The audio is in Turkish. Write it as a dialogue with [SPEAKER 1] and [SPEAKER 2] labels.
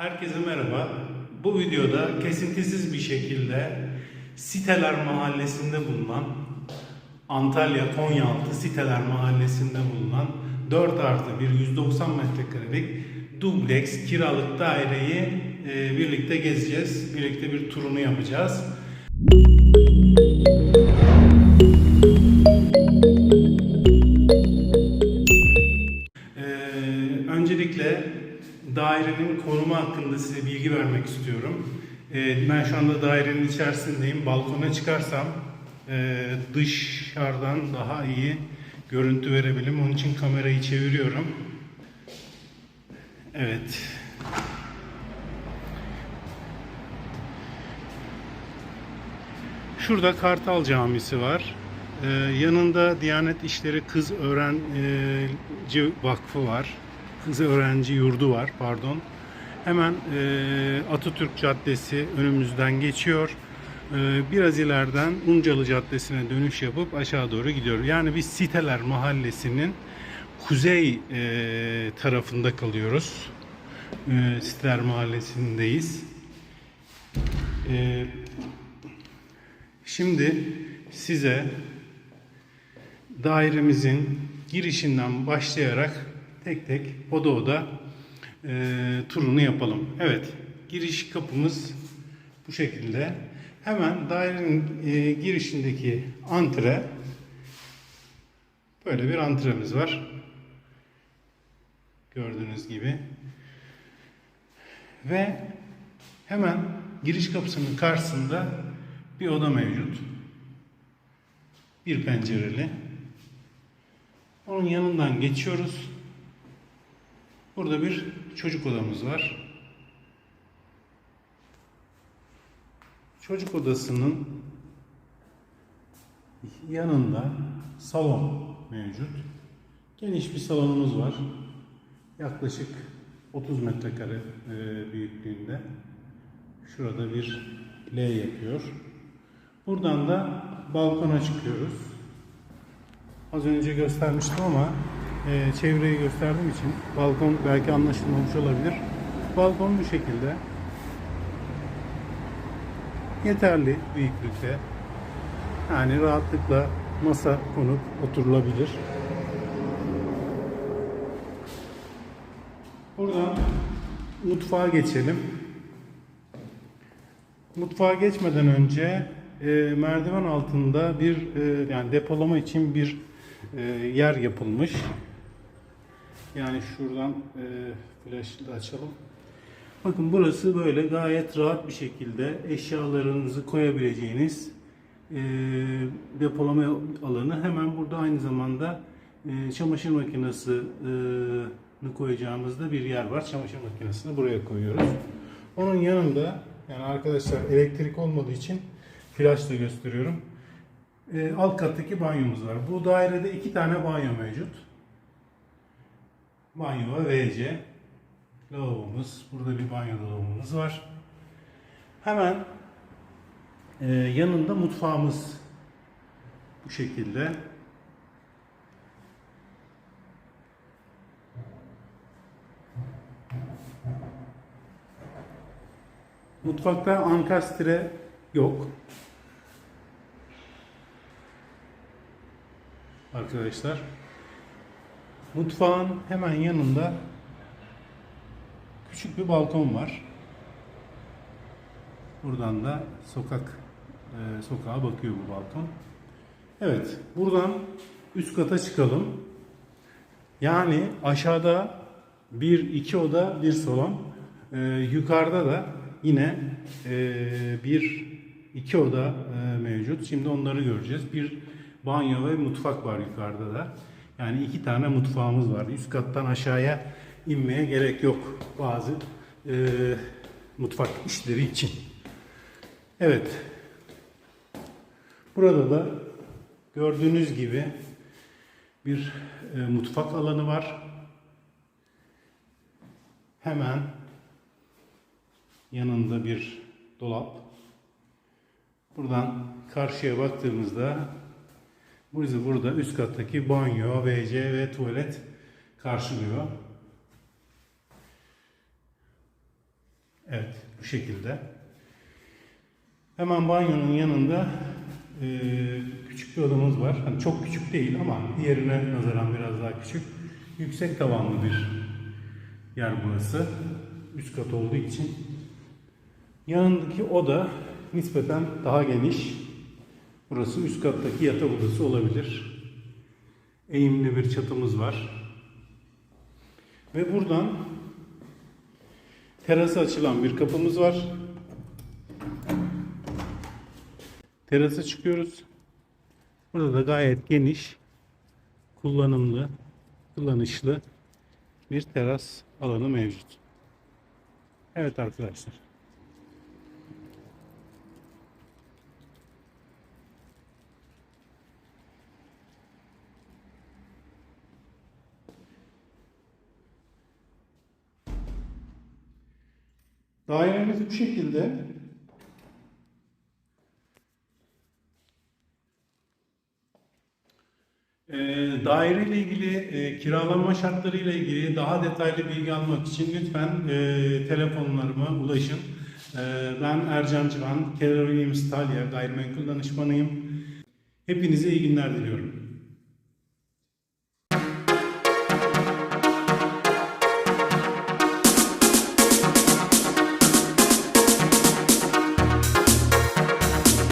[SPEAKER 1] Herkese merhaba. Bu videoda kesintisiz bir şekilde Siteler Mahallesi'nde bulunan Antalya Konyaaltı Siteler Mahallesi'nde bulunan 4 artı bir 190 metrekarelik dubleks kiralık daireyi e, birlikte gezeceğiz. Birlikte bir turunu yapacağız. Ee, dairenin konumu hakkında size bilgi vermek istiyorum. Ee, ben şu anda dairenin içerisindeyim. Balkona çıkarsam e, dışarıdan daha iyi görüntü verebilirim. Onun için kamerayı çeviriyorum. Evet. Şurada Kartal Camisi var. Ee, yanında Diyanet İşleri Kız Öğrenci Vakfı var. Kız Öğrenci Yurdu var pardon. Hemen e, Atatürk Caddesi önümüzden geçiyor. Ee, biraz ileriden Uncalı Caddesi'ne dönüş yapıp aşağı doğru gidiyor. Yani biz Siteler Mahallesi'nin kuzey e, tarafında kalıyoruz. E, Siteler Mahallesi'ndeyiz. E, Şimdi size dairemizin girişinden başlayarak tek tek oda oda e, turunu yapalım. Evet, giriş kapımız bu şekilde. Hemen dairenin e, girişindeki antre böyle bir antremiz var. Gördüğünüz gibi. Ve hemen giriş kapısının karşısında bir oda mevcut. Bir pencereli. Onun yanından geçiyoruz. Burada bir çocuk odamız var. Çocuk odasının yanında salon mevcut. Geniş bir salonumuz var. Yaklaşık 30 metrekare e, büyüklüğünde. Şurada bir L yapıyor. Buradan da balkona çıkıyoruz. Az önce göstermiştim ama e, çevreyi gösterdiğim için balkon belki anlaşılmamış olabilir. Balkon bu şekilde. Yeterli büyüklükte. Yani rahatlıkla masa konup oturulabilir. Buradan mutfağa geçelim. Mutfağa geçmeden önce e, merdiven altında bir e, yani depolama için bir e, yer yapılmış. Yani şuradan e, flaşı da açalım. Bakın burası böyle gayet rahat bir şekilde eşyalarınızı koyabileceğiniz e, depolama alanı. Hemen burada aynı zamanda e, çamaşır makinesini koyacağımızda bir yer var. Çamaşır makinesini buraya koyuyoruz. Onun yanında yani arkadaşlar elektrik olmadığı için flash da gösteriyorum. E, alt kattaki banyomuz var. Bu dairede iki tane banyo mevcut. Banyo ve WC. Lavabomuz. Burada bir banyo lavabomuz var. Hemen e, yanında mutfağımız bu şekilde. Mutfakta ankastre yok. Arkadaşlar. Mutfağın hemen yanında küçük bir balkon var. Buradan da sokak e, sokağa bakıyor bu balkon. Evet, buradan üst kata çıkalım. Yani aşağıda bir iki oda bir salon. E, yukarıda da yine e, bir iki oda e, mevcut. Şimdi onları göreceğiz. Bir banyo ve mutfak var yukarıda da. Yani iki tane mutfağımız var. Üst kattan aşağıya inmeye gerek yok bazı e, mutfak işleri için. Evet. Burada da gördüğünüz gibi bir e, mutfak alanı var. Hemen yanında bir dolap. Buradan karşıya baktığımızda bizi burada üst kattaki banyo, WC ve tuvalet karşılıyor. Evet, bu şekilde. Hemen banyonun yanında e, küçük bir odamız var. Hani çok küçük değil ama diğerine nazaran biraz daha küçük. Yüksek tavanlı bir yer burası. Üst kat olduğu için. Yanındaki oda nispeten daha geniş. Burası üst kattaki yatak odası olabilir. Eğimli bir çatımız var. Ve buradan terasa açılan bir kapımız var. Terasa çıkıyoruz. Burada da gayet geniş, kullanımlı, kullanışlı bir teras alanı mevcut. Evet arkadaşlar. Dairemiz bu şekilde. Ee, daire ile ilgili, e, kiralanma şartları ile ilgili daha detaylı bilgi almak için lütfen e, telefonlarıma ulaşın. E, ben Ercan Civan, Keller Williams İtalya gayrimenkul danışmanıyım. Hepinize iyi günler diliyorum.